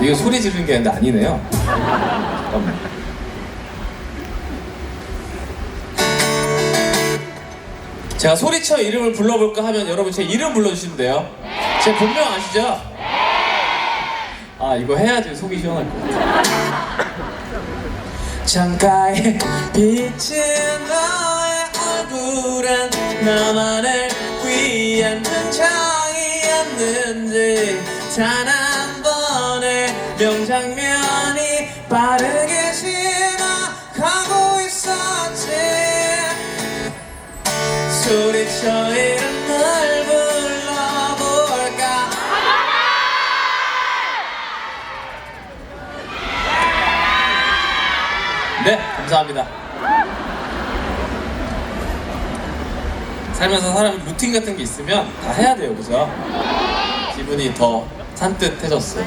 이거 소리 지르는 게 아닌데 아니네요. 잠깐만. 제가 소리쳐 이름을 불러볼까 하면 여러분 제 이름 불러주시면 돼요. 제 본명 아시죠? 아 이거 해야지 속이 시원할 것 같아. 창가에 비친 너의 얼굴은 나만을 위한 장이었는지 단한 번의 명장면이 빠르게 지나가고 있었지. 소리쳐 이름을 불러볼까? 네 감사합니다. 살면서 사람 루틴 같은 게 있으면 다 해야 돼요 그죠? 기분이 더 산뜻해졌어요